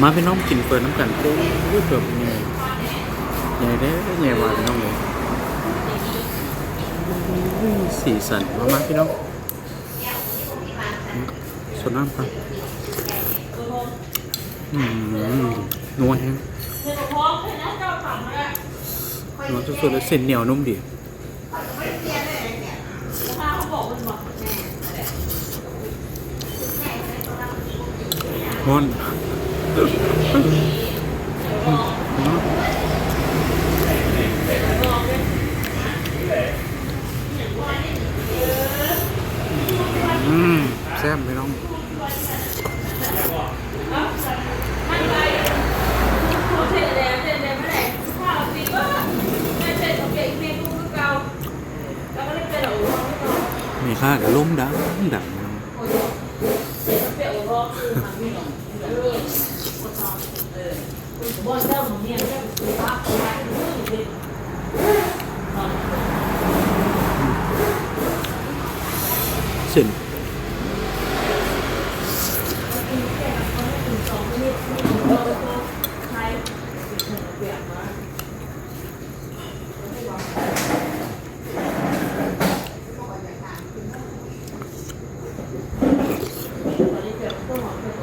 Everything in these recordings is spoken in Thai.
มาพี่น้องกินเปิดน้ำกันโอ้ยเกือบไงใหญ่ได้ใหญ่ว่าพี่น้องเลยสีสันมามาพี่น้องสดน้ำครับอืมนัวแห้งนัวสุดๆเลยเส้นเหนียวนุ่มดีมอน แซ่บพี่น้องมีค่ากับล้มดังดังพี่น้องเส้นเส้นหน่อยแฮะผักกับ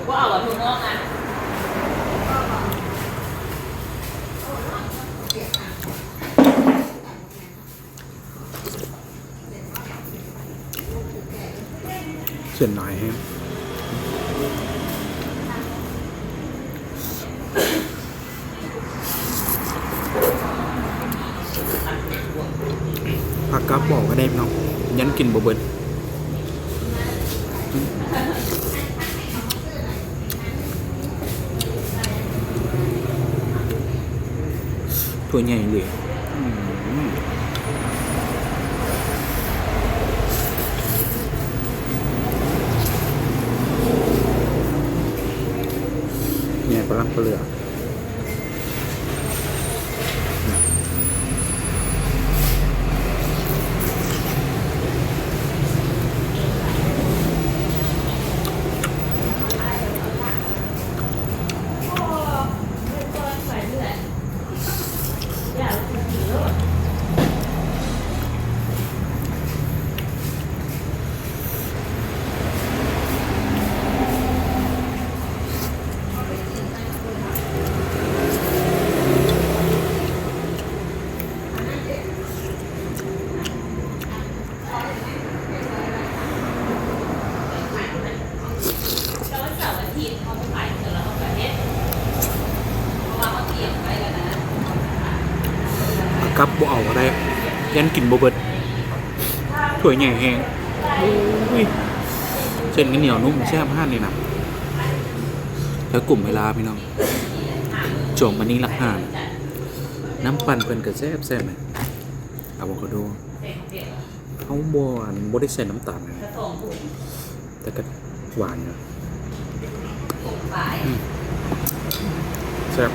บอกก็ได้องยัน กินบ่เบิดตัวใหญ่เลยอืม ปลาลังปลาเหลือผัก กับบ่เอาก็ได้ยันกินบ่เบิดถ้วยใหญ่แฮงโอ้ยเส้นก็เหนียวนุ่มแซ่บห้านเลยนะแล้วกลุ่มเวลาพี่น้องจงมันนี้ละห้านน้ำปั่นเพิ่นก็แซ่บแซ่บเอะโวคาโดเขาบวนบ่ได้ใส่น้ำตาลนะแต่ก็หวานนะแซ่บ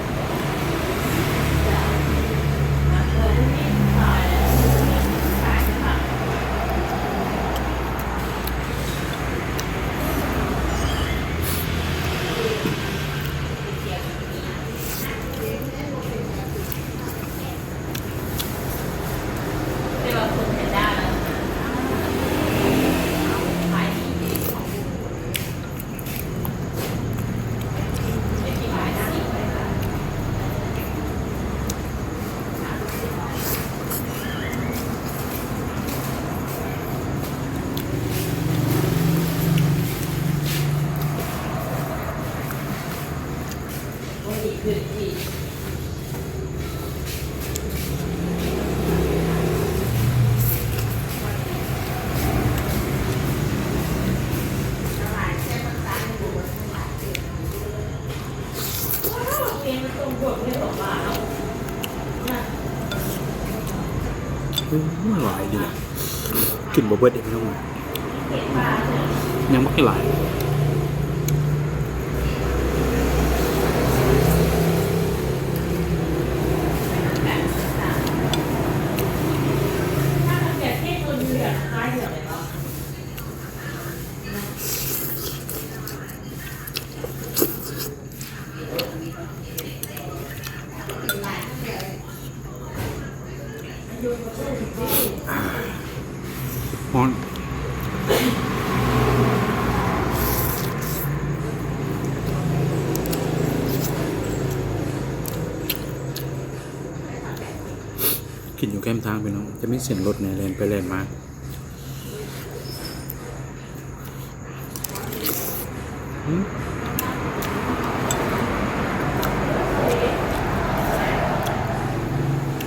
อืมหลายดีนะกินบะเบิดเอีกไม่ต้องยังไม่หลาย ฮ้นกินอยู่แก้มทางไปน้อง จะไม่เสียงรถเนี่ยแลนไปแลนมา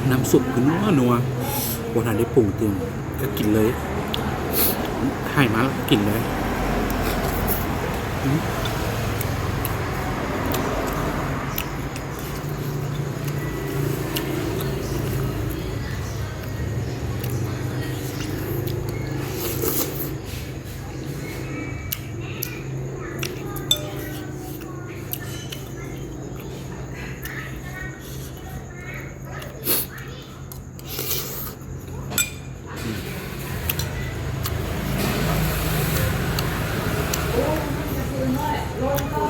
น้ำซุปคือนัวนัววันนั้นได้ปรุงเต็มก็กินเลย ให้มาแล้วกินเลย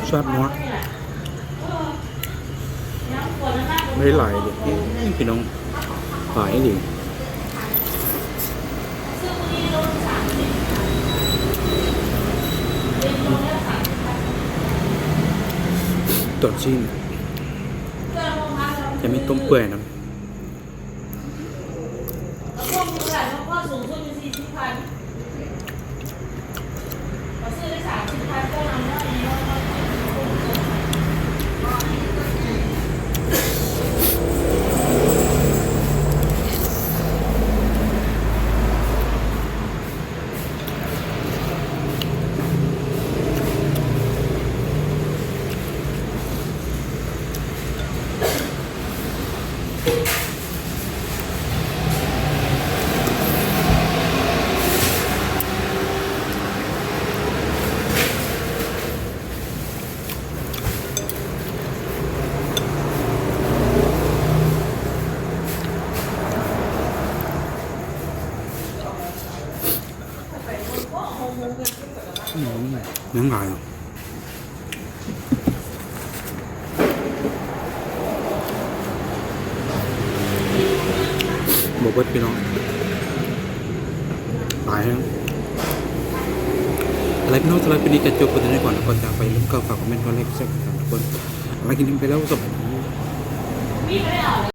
อืมแซ่บนัวไม่ไหลเลยพี่น้องไหลดิตอนชิมจะมีต้มเปื่อยนะพวกมึงแหละพ่อสูงสุดเป็นสี่สิบพันเราซื้อได้สามสิบพันก็นำได้ เนื้อหายบอกว่าพี่น้องตายแล้วอะไรพี่น้องสำหรับวันนี้กันจบกันนี้ก่อนแล้วก่อนจากไปลืมก็ฝากคอมเมนต์ก่อนไลค์กดแชร์กันทุกคนอะไรกินไปแล้วสบพี่ไม่ได้เอ